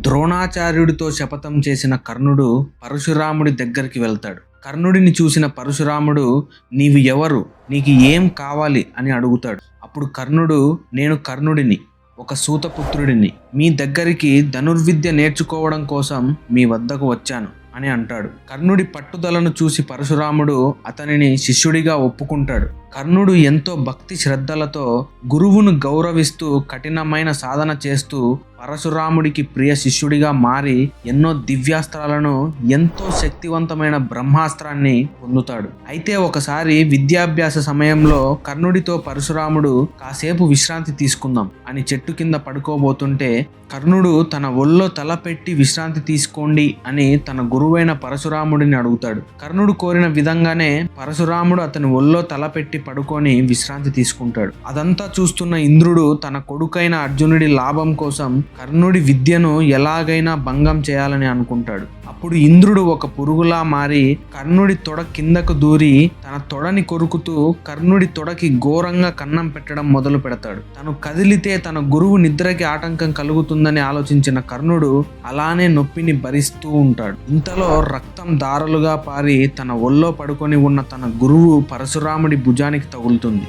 ద్రోణాచార్యుడితో శపథం చేసిన కర్ణుడు పరశురాముడి దగ్గరికి వెళ్తాడు. కర్ణుడిని చూసిన పరశురాముడు నీవు ఎవరు? నీకు ఏం కావాలి? అని అడుగుతాడు. అప్పుడు కర్ణుడు నేను కర్ణుడిని ఒక సూతపుత్రుడిని. మీ దగ్గరికి ధనుర్విద్య నేర్చుకోవడం కోసం మీ వద్దకు వచ్చాను అని అంటాడు. కర్ణుడి పట్టుదలను చూసి పరశురాముడు అతనిని శిష్యుడిగా ఒప్పుకుంటాడు. కర్ణుడు ఎంతో భక్తి శ్రద్ధలతో గురువును గౌరవిస్తూ కఠినమైన సాధన చేస్తూ పరశురాముడికి ప్రియ శిష్యుడిగా మారి ఎన్నో దివ్యాస్త్రాలను ఎంతో శక్తివంతమైన బ్రహ్మాస్త్రాన్ని పొందుతాడు. అయితే ఒకసారి విద్యాభ్యాస సమయంలో కర్ణుడితో పరశురాముడు కాసేపు విశ్రాంతి తీసుకుందాం అని చెట్టు కింద పడుకోబోతుంటే కర్ణుడు తన ఒళ్ళో తల పెట్టి విశ్రాంతి తీసుకోండి అని తన గురువైన పరశురాముడిని అడుగుతాడు. కర్ణుడు కోరిన విధంగానే పరశురాముడు అతని ఒళ్ళో తల పెట్టి పడుకొని విశ్రాంతి తీసుకుంటాడు. అదంతా చూస్తున్న ఇంద్రుడు తన కొడుకైన అర్జునుడి లాభం కోసం కర్ణుడి విద్యను ఎలాగైనా భంగం చేయాలని అనుకుంటాడు. అప్పుడు ఇంద్రుడు ఒక పురుగులా మారి కర్ణుడి తొడ కిందకు దూరి తన తొడని కొరుకుతూ కర్ణుడి తొడకి ఘోరంగా కన్నం పెట్టడం మొదలు పెడతాడు. తను కదిలితే తన గురువు నిద్రకి ఆటంకం కలుగుతుందని ఆలోచించిన కర్ణుడు అలానే నొప్పిని భరిస్తూ ఉంటాడు. ఇంతలో రక్తం దారలుగా పారి తన ఒళ్ళో పడుకొని ఉన్న తన గురువు పరశురాముడి భుజానికి తగులుతుంది.